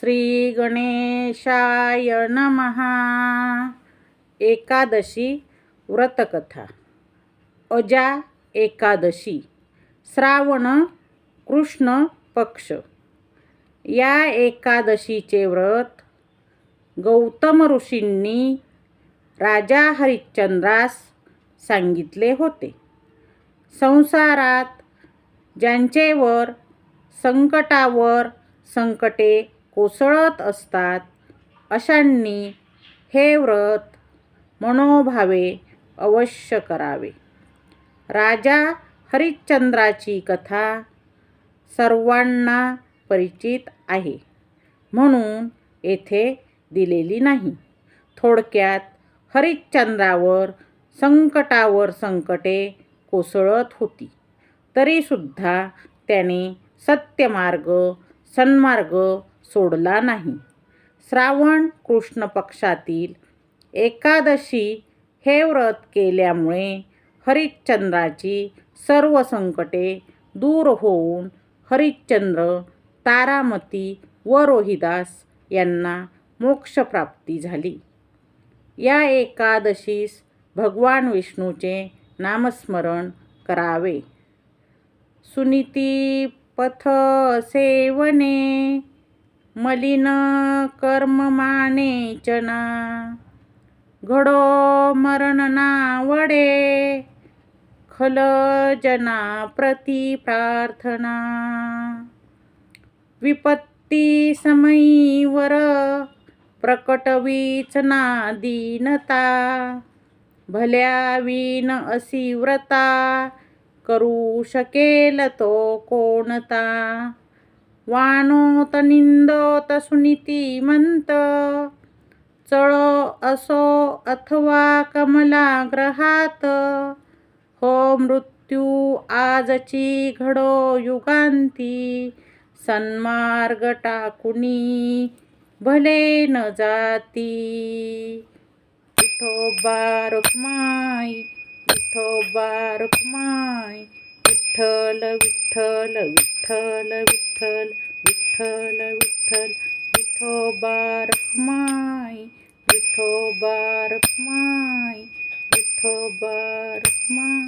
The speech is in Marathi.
श्री गणेशाय नमहा एकादशी व्रतकथा। अजा एकादशी। श्रावण कृष्ण पक्ष। या एकादशीचे व्रत गौतम ऋषींनी राजा हरिश्चंद्रास सांगितले होते. संसारात ज्यांचेवर संकटावर संकटे कोसळत असतात. अशांनी हे व्रत मनोभावे अवश्य करावे. राजा हरिश्चंद्राची कथा सर्वांना परिचित आहे. म्हणून येथे दिलेली नाही. थोडक्यात हरिश्चंद्रावर संकटावर संकटे कोसळत होती. तरीसुद्धा त्याने सत्यमार्ग सन्मार्ग सोडला नाही. श्रावण कृष्ण पक्षातील एकादशी हे व्रत केल्यामुळे हरिश्चंद्राची सर्व संकटे दूर होऊन हरिश्चंद्र तारामती व रोहिदास यांना मोक्षप्राप्ती झाली. या एकादशीस भगवान विष्णूचे नामस्मरण करावे. सुनीती पथ सेवने मलिन कर्म माने चना. घडो मरण नावडे खल जना प्रति प्रार्थना. विपत्ती समयीवर प्रकटवीच ना दीनता. भल्या विन असी व्रता करू शकेल तो कोणता. वानोत निंदोत सुनीतिमंत चळो असो अथवा कमलाग्रहात। हो मृत्यू आजची घडो युगांती सन्मार्ग टाकुनी भले न जाती। विठोबा रुक्माई विठोबा रुक्माई विठ्ठल विठ्ठल विठ्ठल विठ्ठल। विठ्ठल विठ्ठल विठोबा रुक्माई विठोबा रुक्माई विठोबा रुक्माई